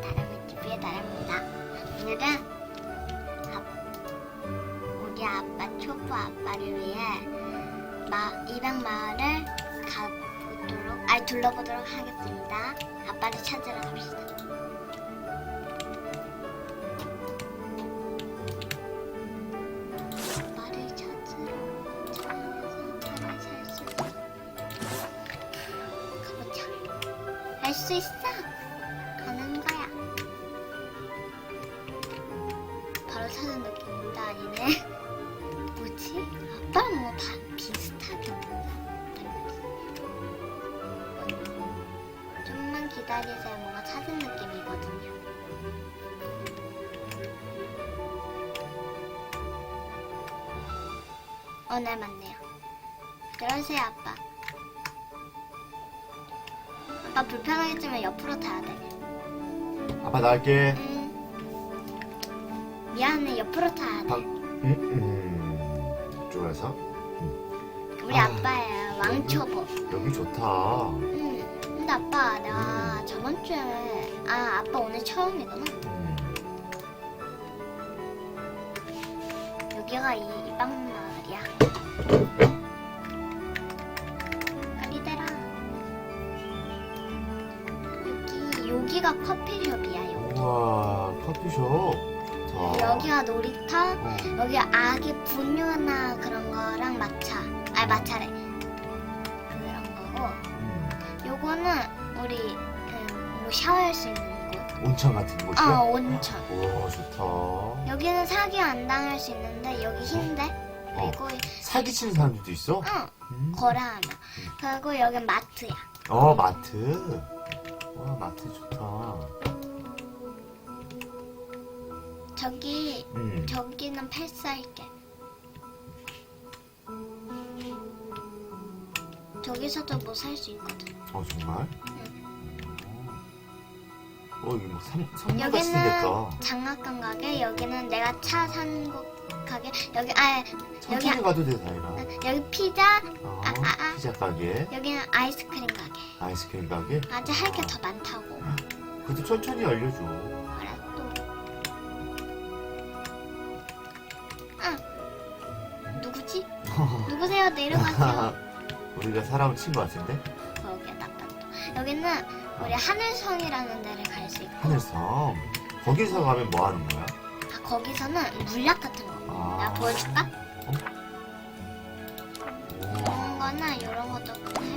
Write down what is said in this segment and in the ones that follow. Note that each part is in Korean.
다람쥐 TV의 다람입니다. 오늘은 아- 우리 아빠 초보 아빠를 위해 마, 입양 마을을 가보도록 아니 둘러보도록 하겠습니다. 아빠를 찾으러 갑시다. 아빠를 찾으러 찾아서 찾아 살수 가보자. 할 수 있어. 기다리세요. 뭔가 찾은 느낌이거든요. 어, 네, 맞네요. 그러세요, 아빠. 아빠 불편하겠지만 옆으로 타야 돼. 아빠 나갈게. 음. 미안해, 옆으로 타야 돼. 방, 음, 음. 이쪽에서? 우리 아. 아빠예요, 왕초보. 여기 좋다. 음. 근데 아빠, 내가 저번 주에, 아, 아빠 오늘 처음이구나. 음. 여기가 이, 이 빵마을이야. 빨리 대라. 여기, 여기가 커피숍이야, 여기. 우와, 커피숍. 좋다. 여기가 놀이터, 어. 여기 아기 분유나 그런 거랑 마차. 아, 마차래. 그런 거고. 음. 요거는 샤워할 수 있는 곳. 온천 같은? 어, 온천. 우와, 좋다. 여기는 사기 안 당할 수 있는데 여기 흰데. 어. 그리고 사기 치는 사람들도 있어? 응, 음. 거래하면. 그리고 여기 마트야. 어, 마트. 와, 마트 좋다. 저기 음. 저기는 패스할게. 저기서도 뭐 살 수 있거든. 어, 정말? 어, 여기 뭐 삼, 성모같이 여기는 생겼다. 장난감 가게, 여기는 내가 차산곳 가게, 여기 아 천천히 여기- 가도 돼, 다이나. 여기 피자, 어, 아, 아, 아. 피자 가게, 여기는 아이스크림 가게. 아이스크림 가게. 아직 할 게 더 많다고. 그것도 천천히 알려줘. 알았어. 응. 누구지? 누구세요? 내려가세요. 우리가 사람을 친것 같은데? 여기는 우리 하늘성이라는 데를 갈 수 있고 하늘섬. 거기서 가면 뭐 하는 거야? 아, 거기서는 물약 같은 거. 아. 내가 보여줄까? 이런 거나 이런 것도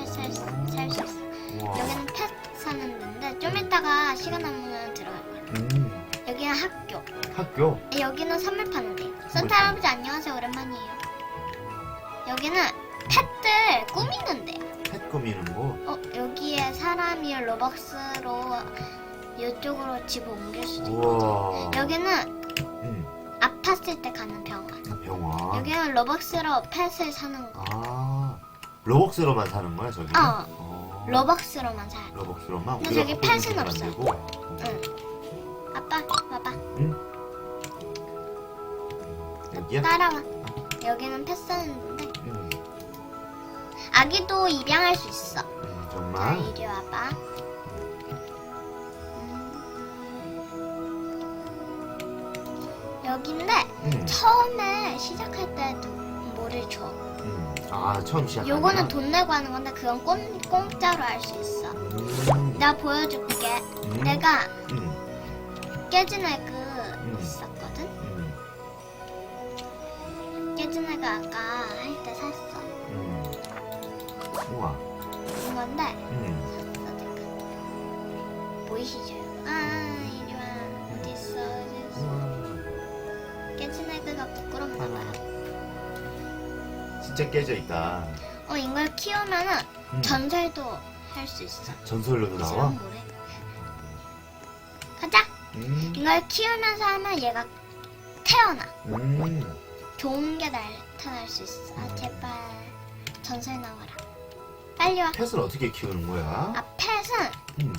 살수 있어. 우와. 여기는 펫 사는 데인데 좀 이따가 시간 남으면 들어갈 거야. 음, 여기는 학교. 학교. 여기는 선물 파는 데. 선물 산타 할아버지 안녕하세요. 오랜만이에요. 여기는 펫들 꾸미는 데. 펫 꾸미는 곳. 어 여기 에 사람이 로벅스로 이쪽으로 집어 옮길 수도 우와. 여기는 음, 아팠을 때 가는 병원 병원. 여기는 로벅스로 펫을 사는 거 아, 로벅스로만 사는 거야, 저기? 어. 어. 로벅스로만 돼 로벅스로만? 근데 우리가 저기 갖고 있는 펫은 없어. 응. 아빠 봐봐 여기야? 따라와 여기는 펫 사는 데인데 음, 아기도 입양할 수 있어 음, 자 정말? 이리 와봐 음. 여긴데 음, 처음에 시작할 때도 뭐를 줘 음. 아, 처음 시작하는 요거는 돈 내고 하는 건데 그건 공, 공짜로 할 수 있어. 음, 내가 보여줄게. 음, 내가 음, 깨진 에그 있었거든. 음, 깨진 에그 아까 할 때 샀어. 음. 우와. 이건데 음. 보이시죠? 아 이리 와. 어디 있어? 어디 있어? 깨진 에그가 부끄럽나 봐. 진짜 깨져 있다. 어 이걸 키우면은 음. 전설도 할 수 있어. 전설로도 이 나와? 뭐래? 가자. 음. 이걸 키우면서 하면 얘가 태어나. 음. 좋은 게 나타날 수 있어. 아, 제발 전설 나와라. 빨리 와. 펫을 어떻게 키우는 거야? 아, 펫은 음.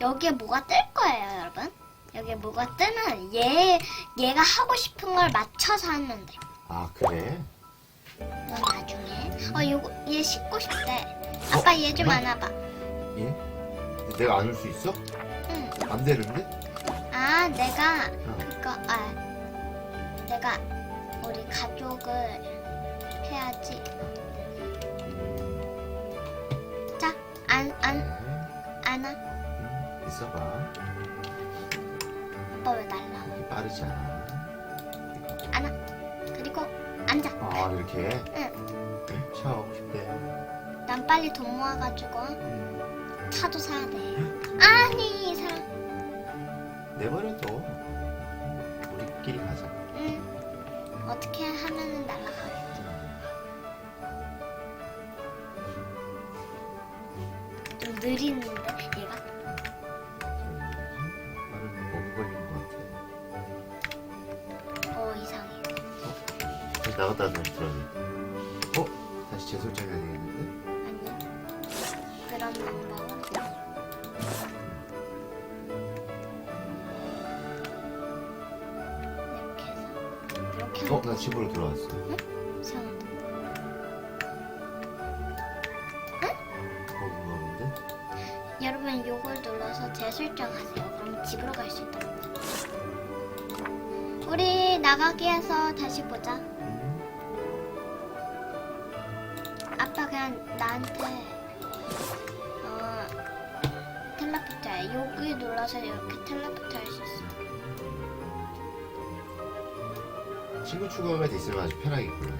여기에 뭐가 뜰 거예요, 여러분. 여기에 뭐가 뜨면 얘 얘가 하고 싶은 걸 맞춰서 하면 돼. 아, 그래? 넌 나중에. 어, 요거 얘 씻고 싶대. 아빠 얘좀 어? 안아봐. 예? 내가 안을 수 있어? 응. 안 되는데? 아, 내가 어. 그거 아 내가 우리 가족을 해야지. 안안 네. 안아. 음, 있어봐. 아빠 왜? 이게 빠르지 않아. 안아. 그리고 앉아. 아, 이렇게? 응. 네, 샤워하고 싶대. 난 빨리 돈 모아가지고 음, 차도 사야 돼. 아니 이 사람. 내버려둬. 우리끼리 가자. 응. 어떻게 하면은 날아가 느리는데 얘가. 나는 몸 걸린 것 같아. 어 이상해. 다시 나갔다 다시 들어야지. 어? 다시 재설정해야 되겠는데? 아니 그런 방법은 이렇게 해서 이렇게 어? 하면 나 집으로 돌아왔어. 이 여러분 요걸 눌러서 재설정하세요. 그럼 집으로 갈 수 있답니다 우리 나가기 해서 다시 보자. 음, 아빠 그냥 나한테 어 텔레포트 해. 여기 눌러서 이렇게 텔레포트 할 수 있어. 친구 추가가 돼 있으면 아주 편하겠구나.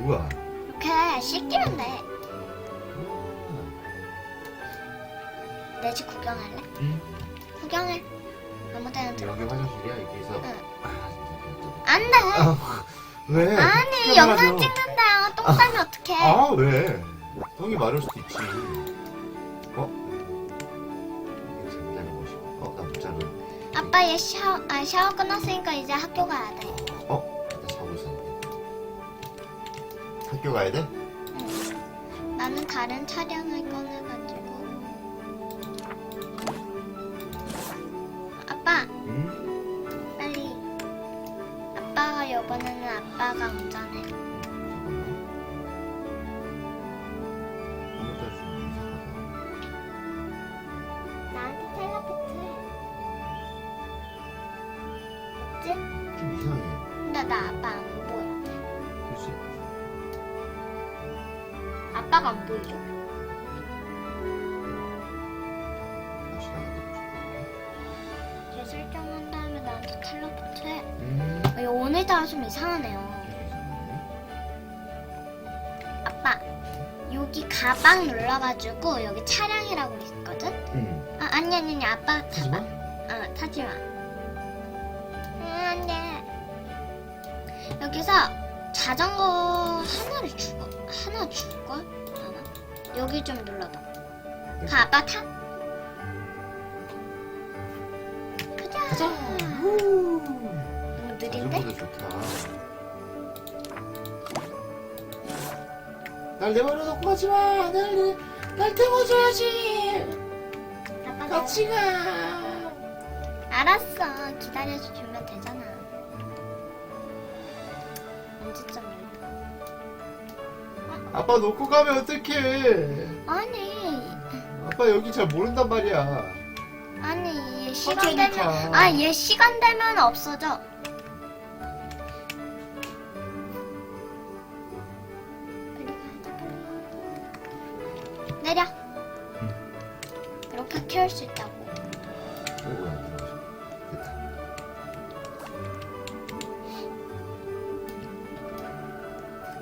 우와. 이렇게 씻기면 돼 내 집 구경할래? 응? 구경해 아무 데나 들어 여기 화장실이야? 여기서. 응. 아, 안 돼 아, 왜? 아니 영상. 찍는다 똥 싸면 어떡해 아, 왜? 똥이 마를 수도 있지. 어? 이게 잠자는 곳이. 어, 나 못자는. 아빠 얘 샤워, 아, 샤워 끝났으니까 이제 학교 가야 돼 어? 나 자고 있었는데. 학교 가야 돼? 응. 나는 다른 차량을 꺼내 아빠가 운전해 잠깐만. 아무것도 할수 없는 이상하다. 나한테 텔레포트 해 맞지? 좀 이상해. 근데 나 아빠 안 보여. 아빠가 안 보이죠? 오늘따라 좀 이상하네요 아빠 여기 가방 눌러가지고 여기 차량이라고 있거든? 응. 아 아니 아니 아니 아빠 하지 마. 어 타지마 응 안돼 여기서 자전거 하나를 주고 하나 줄걸? 아마 여기 좀 눌러봐 가 아빠 타 가자 가자. 느린데? 자전거도 좋다. 날 내버려 놓고 가지 마. 날, 날 태워줘야지. 아빠 같이 가. 알았어 기다려서 주면 되잖아 언제쯤 열까? 아빠 놓고 가면 어떡해. 아니 아빠 여기 잘 모른단 말이야. 아니 얘 시간 천천히 되면 가. 아 얘 시간 되면 없어져 내려 이렇게 키울 수 있다고 됐다.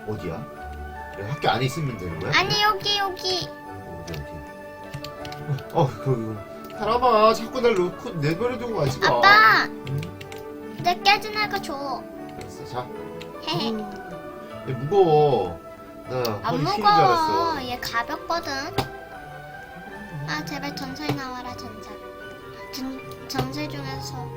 어디야? 여기 학교 안에 있으면 되는 거야? 아니 여기 여기 어디 어디? 어, 그 사람아 자꾸 날 놓고 내버려 두고 가지 마. 아빠 응? 내 깨진 애가 줘 알았어, 자. 헤헤 얘 무거워. 나안 허리 쉬는 줄 알았어. 무거워 얘 가볍거든 아 제발 전설 나와라 전설 전, 전설 중에서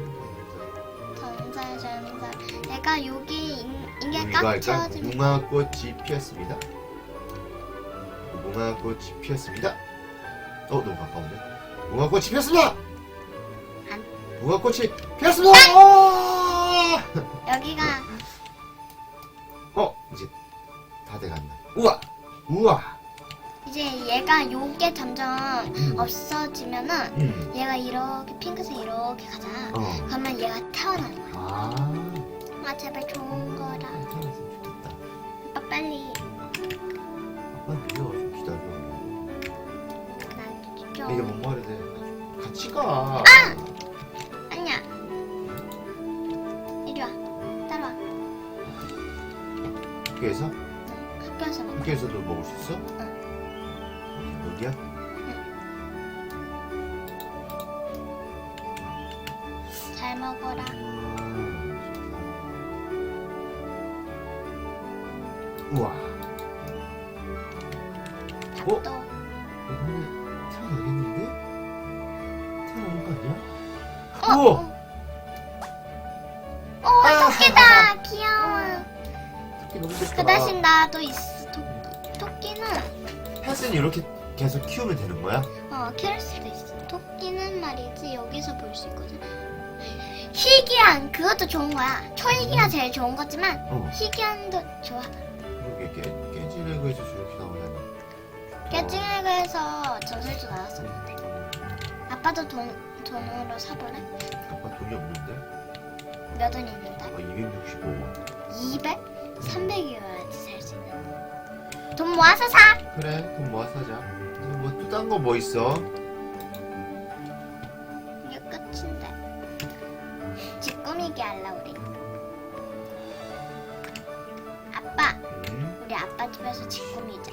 전설 전설 내가 여기 이- 이게 이거 꽉 할까? 채워지면 무궁화꽃이 피었습니다. 무궁화꽃이 피었습니다. 어, 너무 가까운데? 무궁화꽃이 피었습니다! 안. 무궁화꽃이 피었습니다! 어! 여기가 어, 이제. 우와! 우와! 이제 얘가 요게 점점 음. 없어지면은 음. 얘가 이렇게 핑크색 이렇게 가잖아. 어. 그러면 얘가 태어나는 거야. 아. 아 제발 좋은 거라. 태어났으면 좋겠다. 아빠 빨리. 아빠 좀 기다려. 난 좀. 이게 뭔 말이 돼? 같이 가. 아니야. 이리 와. 따라와. 학교에서? 학교에서 먹어. 학교에서도 먹을 수 있어? 여기야? 잘 먹어라. 우와. 밥도. 태어나겠는데? 태어나는 거 아니야? 어. 우와. 어. 어 토끼다. 귀여워. 토끼 너무 좋다. 그 대신 나도 있어. 햇은 이렇게 계속 키우면 되는 거야? 어 키울 수도 있어. 토끼는 말이지 여기서 볼 수 있거든. 희귀한 그것도 좋은 거야. 초희귀가 제일 좋은 거지만 어. 희귀한도 좋아. 이렇게 깨, 깨지레그에서 저렇게 나오다니. 깨징에서 전설도 나왔었는데. 아빠도 돈 돈으로 사볼래? 아빠 돈이 없는데? 몇 원 있는데? 어, 265원. 200? 300이어야지 살수 있는. 돈 모아서 사. 그래, 돈 모아서 사자. 뭐또 딴 거 뭐 있어? 이게 끝인데. 집 꾸미기 할라 우리. 아빠, 음, 우리 아빠 집에서 집 꾸미자.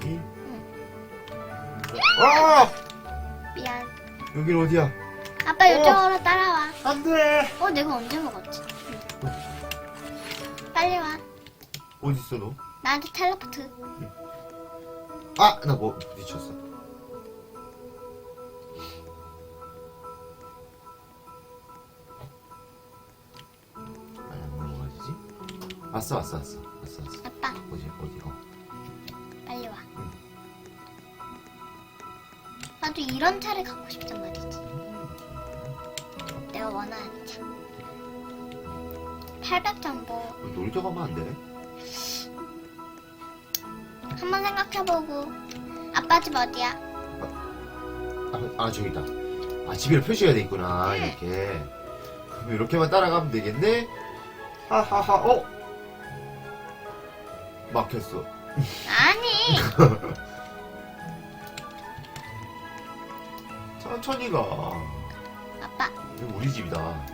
이기. 아! 미안. 여긴 어디야? 아빠 이쪽으로 따라와. 안 돼! 어, 내가 언제 먹었지? 빨리 와. 어디 있어, 너? 나한테 텔레포트. 아! 나 뭐 부딪혔어. 아니, 안 넘어가지지? 왔어, 왔어, 왔어. 왔어, 왔어. 아빠, 어디, 어디, 어. 빨리 와. 응. 나도 이런 차를 갖고 싶단 말이지. 내가 원하는 차. 800정보. 여기 놀이터 가면 안 돼? 한번 생각해보고. 아빠 집 어디야? 아, 아 저기다. 아 집에 표시가 돼 있구나 응. 이렇게. 그럼 이렇게만 따라가면 되겠네. 하하하. 어? 막혔어. 아니! 천천히 가. 아빠, 이거 우리 집이다.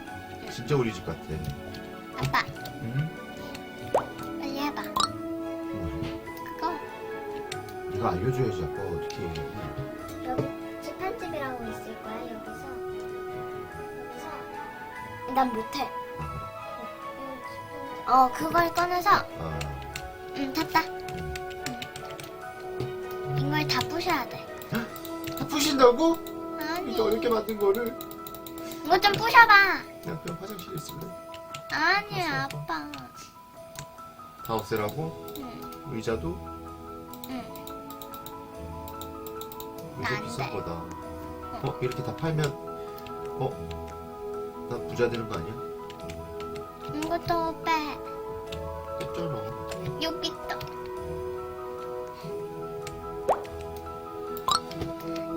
진짜 우리 집 같아. 아빠, 응? 네가 알려줘야지 아빠 어떻게 해. 여기 집한집이라고 있을 거야, 여기서. 여기서. 난 못해. 어, 그걸 꺼내서. 아, 응, 됐다. 이걸 다 부셔야 돼. 다 푸신다고? 아니. 이거 어렵게 만든 거를. 이거 좀 부셔봐. 그냥 그냥 화장실에 있으면 아니, 아빠. 다 없애라고? 응, 의자도? 응. 안 비싼 돼. 거다. 어 이렇게 다 팔면 어? 나 부자 되는 거 아니야? 이것도 빼. 했잖아. 여기 있다.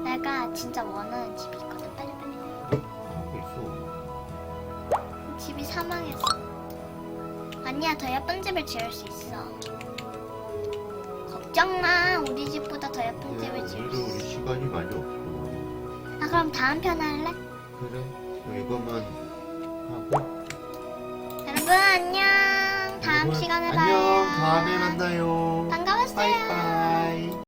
내가 진짜 원하는 집이 있거든. 빨리 빨리. 하고 있어. 집이 사망했어. 아니야, 더 예쁜 집을 지을 수 있어. 걱정만 우리 집보다 더 예쁜 집을 지을 수 있어. 우리 시간이 많이 없어. 아, 그럼 다음 편 할래? 그래, 그럼 이것만 하고. 여러분, 안녕. 다음 여러분, 시간에 봐요. 안녕, 다음에 만나요. 반가웠어요. 빠이빠이.